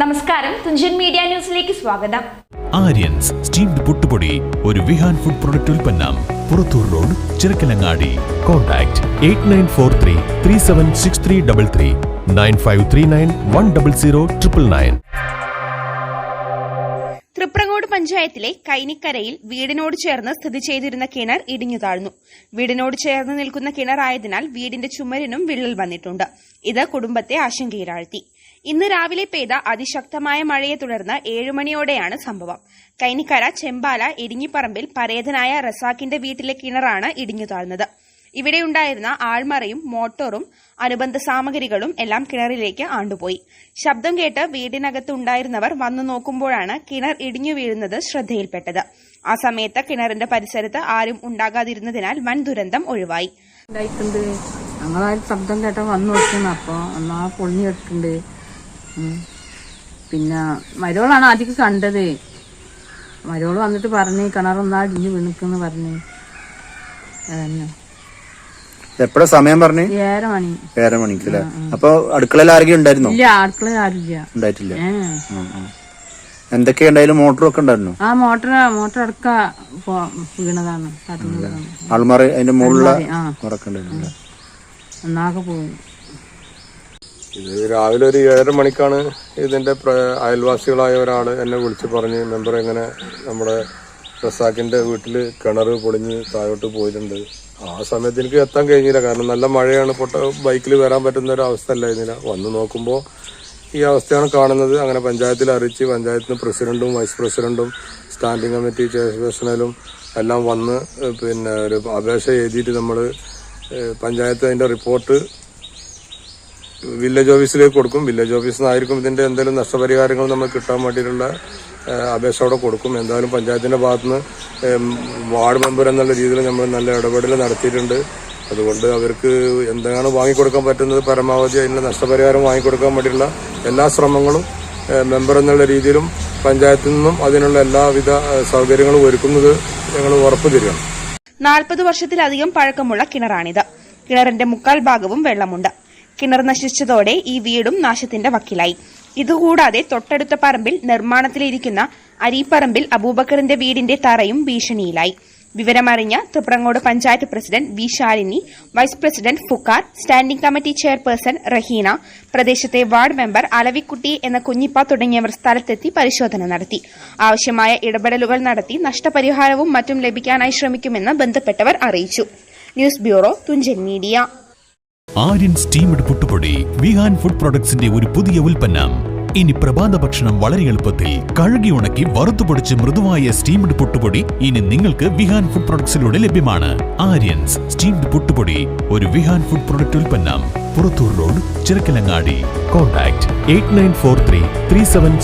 നമസ്കാരം. തുഞ്ചൻ മീഡിയ ന്യൂസിലേക്ക് സ്വാഗതം. ആര്യൻസ് സ്റ്റീംഡ് പുട്ടുപൊടി ഒരു വിഹാൻ ഫുഡ് പ്രൊഡക്റ്റ് ഉൽപ്പന്നം Purathur road Chirakkalangadi. Contact eight nine four three three seven six three double three nine five three nine one double zero triple nine. Thriprangode പഞ്ചായത്തിലെ കൈനിക്കരയിൽ വീടിനോട് ചേർന്ന് സ്ഥിതി ചെയ്തിരുന്ന കിണർ ഇടിഞ്ഞു താഴ്ന്നു. വീടിനോട് ചേർന്ന് നിൽക്കുന്ന കിണറായതിനാൽ വീടിന്റെ ചുമരിനും വിള്ളൽ വന്നിട്ടുണ്ട്. ഇത് കുടുംബത്തെ ആശങ്കയിലാഴ്ത്തി. ഇന്ന് രാവിലെ പെയ്ത അതിശക്തമായ മഴയെ തുടർന്ന് ഏഴുമണിയോടെയാണ് സംഭവം. കൈനിക്കര ചെമ്പാല ഇരിഞ്ഞിപ്പറമ്പിൽ പരേതനായ റസാക്കിന്റെ വീട്ടിലെ കിണറാണ് ഇടിഞ്ഞു താഴ്ന്നത്. ഇവിടെയുണ്ടായിരുന്ന ആൾമറയും മോട്ടോറും അനുബന്ധ സാമഗ്രികളും എല്ലാം കിണറിലേക്ക് ആണ്ടുപോയി. ശബ്ദം കേട്ട് വീടിനകത്തുണ്ടായിരുന്നവർ വന്നു നോക്കുമ്പോഴാണ് കിണർ ഇടിഞ്ഞു വീഴുന്നത് ശ്രദ്ധയിൽപ്പെട്ടത്. ആ സമയത്ത് കിണറിന്റെ പരിസരത്ത് ആരും ഉണ്ടാകാതിരുന്നതിനാൽ വൻ ദുരന്തം ഒഴിവായി. ഉണ്ടായിട്ടുണ്ട് ശബ്ദം കേട്ട വന്നു നോക്കുന്നു അപ്പോൾ ഒന്നാ പൊളിഞ്ഞു കിട്ടുന്നുണ്ട് പിന്നെ മരോളാണ് ആദ്യം കണ്ടത്. മരോൾ വന്നിട്ട് പറഞ്ഞു കിണറൊന്നാ അടിഞ്ഞു വീണിക്കെന്ന് പറഞ്ഞു. അതന്നെ. എപ്പോഴാ സമയം പറഞ്ഞു? ഏഴര മണി ഏഴര മണിക്ക് അല്ലേ അപ്പൊ അടുക്കളയിൽ ആരെങ്കിലും ഉണ്ടായിരുന്നോ? ഇല്ല ഉണ്ടായിട്ടില്ല. എന്തൊക്കെ ഉണ്ടായാലും മോട്ടറും ഒക്കെ ഉണ്ടായിരുന്നു? ആ മോട്ടർ മോട്ടർ അടക്ക വീണതാണ് അൾമാറി അതിന്റെ മുകളിലുള്ള ഒന്നാകെ പോയി. ഇത് രാവിലെ ഒരു ഏഴര മണിക്കാണ് ഇതിന്റെ അയൽവാസികളായ ഒരാൾ എന്നെ വിളിച്ച് പറഞ്ഞ് മെമ്പർ എങ്ങനെ നമ്മുടെ റസാക്കിന്റെ വീട്ടിൽ കിണർ പൊളിഞ്ഞ് താഴോട്ട് പോയിട്ടുണ്ട്. ആ സമയത്ത് എനിക്ക് എത്താൻ കഴിഞ്ഞില്ല. കാരണം നല്ല മഴയാണ്. പൊട്ട ബൈക്കിൽ വരാൻ പറ്റുന്ന ഒരു അവസ്ഥ അല്ലായിരുന്നില്ല. വന്ന് നോക്കുമ്പോൾ ഈ അവസ്ഥയാണ് കാണുന്നത്. അങ്ങനെ പഞ്ചായത്തിൽ അറിയിച്ച് പഞ്ചായത്തിന് പ്രസിഡന്റും വൈസ് പ്രസിഡന്റും സ്റ്റാൻഡിംഗ് കമ്മിറ്റി ചെയർപേഴ്സണലും എല്ലാം വന്ന് പിന്നെ ഒരു അപേക്ഷ എഴുതിയിട്ട് നമ്മൾ പഞ്ചായത്ത് അതിന്റെ റിപ്പോർട്ട് വില്ലേജ് ഓഫീസിലേക്ക് കൊടുക്കും. വില്ലേജ് ഓഫീസിൽ നിന്നായിരിക്കും ഇതിന്റെ എന്തെങ്കിലും നഷ്ടപരിഹാരങ്ങൾ നമുക്ക് കിട്ടാൻ വേണ്ടിയിട്ടുള്ള അപേക്ഷ അവിടെ കൊടുക്കും. എന്തായാലും പഞ്ചായത്തിന്റെ ഭാഗത്തുനിന്ന് വാർഡ് മെമ്പർ എന്നുള്ള രീതിയിൽ നമ്മൾ നല്ല ഇടപെടൽ നടത്തിയിട്ടുണ്ട്. അതുകൊണ്ട് അവർക്ക് എന്താണ് വാങ്ങിക്കൊടുക്കാൻ പറ്റുന്നത് പരമാവധി അതിനുള്ള നഷ്ടപരിഹാരം വാങ്ങിക്കൊടുക്കാൻ വേണ്ടിയിട്ടുള്ള എല്ലാ ശ്രമങ്ങളും മെമ്പർ എന്നുള്ള രീതിയിലും പഞ്ചായത്തിൽ നിന്നും അതിനുള്ള എല്ലാവിധ സൗകര്യങ്ങളും ഒരുക്കുന്നത് ഞങ്ങൾ ഉറപ്പു തരികയാണ് നാൽപ്പത് വർഷത്തിലധികം പഴക്കമുള്ള കിണറാണിത്. കിണറിന്റെ മുക്കാൽ ഭാഗവും വെള്ളമുണ്ട്. കിണർ നശിച്ചതോടെ ഈ വീടും നാശത്തിന്റെ വക്കിലായി. ഇതുകൂടാതെ തൊട്ടടുത്ത പറമ്പിൽ നിർമ്മാണത്തിലിരിക്കുന്ന അരീപ്പറമ്പിൽ അബൂബക്കറിന്റെ വീടിന്റെ തറയും ഭീഷണിയിലായി. വിവരമറിഞ്ഞ Thriprangode panchayat president V Shalini vice president ഫുക്കാർ standing committee chairperson Raheena പ്രദേശത്തെ വാർഡ് മെമ്പർ അലവിക്കുട്ടി എന്ന കുഞ്ഞിപ്പ തുടങ്ങിയവർ സ്ഥലത്തെത്തി പരിശോധന നടത്തി. ആവശ്യമായ ഇടപെടലുകൾ നടത്തി നഷ്ടപരിഹാരവും മറ്റും ലഭിക്കാനായി ശ്രമിക്കുമെന്ന് ബന്ധപ്പെട്ടവർ അറിയിച്ചു. News bureau Thunchan media. Aryan steamed പുട്ടുപൊടി വിഹാൻ ഫുഡ് പ്രൊഡക്ട്സിന്റെ ഒരു പുതിയ ഉൽപ്പന്നം. ഇനി പ്രഭാത ഭക്ഷണം വളരെ എളുപ്പത്തിൽ കഴുകി ഉണക്കി വറുത്തുപൊടിച്ച് മൃദുവായ സ്റ്റീംഡ് പുട്ടുപൊടി ഇനി നിങ്ങൾക്ക് വിഹാൻ ഫുഡ് പ്രൊഡക്ട്സിലൂടെ ലഭ്യമാണ്. ആര്യൻസ് സ്റ്റീംഡ് പുട്ടുപൊടി ഒരു വിഹാൻ ഫുഡ് പ്രൊഡക്റ്റ് ഉൽപ്പന്നം. Purathur road Chirakkalangadi. Contact eight nine four three three seven